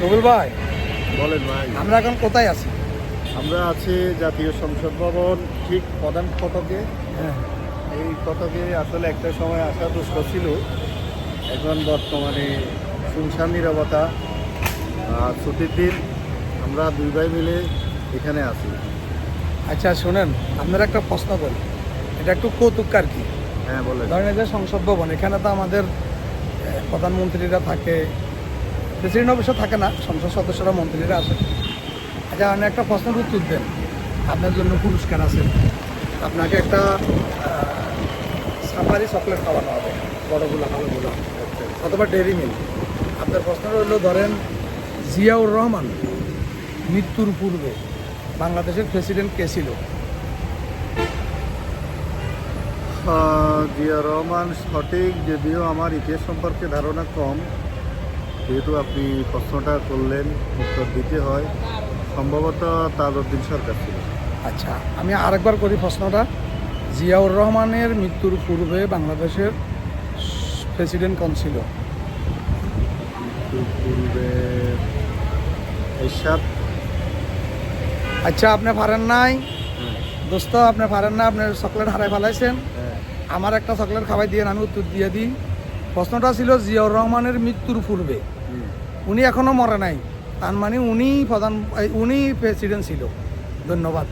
রবুল ভাই বলেন ভাই। আমরা এখন কোথায় আছি? আমরা আছি জাতীয় সংসদ ভবন ঠিক প্রধান ফটকে। হ্যাঁ। এই ফটকে আসলে একটা সময় আসা দুষ্কর ছিল। এখন বর্তমানে শুনশান নিরবতা আর ছুটির দিন আমরা দুই ভাই মিলে এখানে আছি। আচ্ছা শোনেন আপনার একটা প্রশ্ন করি। এটা একটু কৌতুক আর কি? হ্যাঁ বলে ধরেন যে সংসদ ভবন এখানে তো আমাদের প্রধানমন্ত্রীরা থাকে প্রেসিডেন্ট অবশ্য থাকে না, সংসদ সদস্যরা, মন্ত্রীরা আসে। আচ্ছা আপনি একটা প্রশ্নের উত্তর দেন। আপনার জন্য পুরস্কার আছে। আপনাকে একটা সাফারি চকলেট খাওয়ানো হবে। বড়গুলো, ভালোগুলো। অথবা ডেরি মিল্ক। আপনার প্রশ্ন রইল, ধরেন, জিয়াউর রহমান মৃত্যুর পূর্বে বাংলাদেশের প্রেসিডেন্ট কে ছিল? জিয়া রহমান সঠিক, যদিও আমার ইতিহাস সম্পর্কে ধারণা কম। যেহেতু আপনি প্রশ্নটা করলেন উত্তর দিতে হয় সম্ভবত তাজউদ্দিন সরকার ছিল। আচ্ছা আমি আরেকবার করি প্রশ্নটা। জিয়াউর রহমানের মৃত্যুর পূর্বে বাংলাদেশের প্রেসিডেন্ট কোন ছিল? মৃত্যুর পূর্বে এরশাদ। আচ্ছা আপনি পারেন নাই। হ্যাঁ, দোস্ত আপনি পারেন না আপনার চকলেট হারাই ফেলাইছেন। হ্যাঁ। আমার একটা চকলেট খাওয়াই দিয়ে আমি উত্তর দিয়ে দিই। প্রশ্নটা ছিল জিয়াউর রহমানের মৃত্যুর পূর্বে। উনি এখনও মরে নাই। তার মানে উনি প্রধান উনি প্রেসিডেন্ট ছিল। ধন্যবাদ।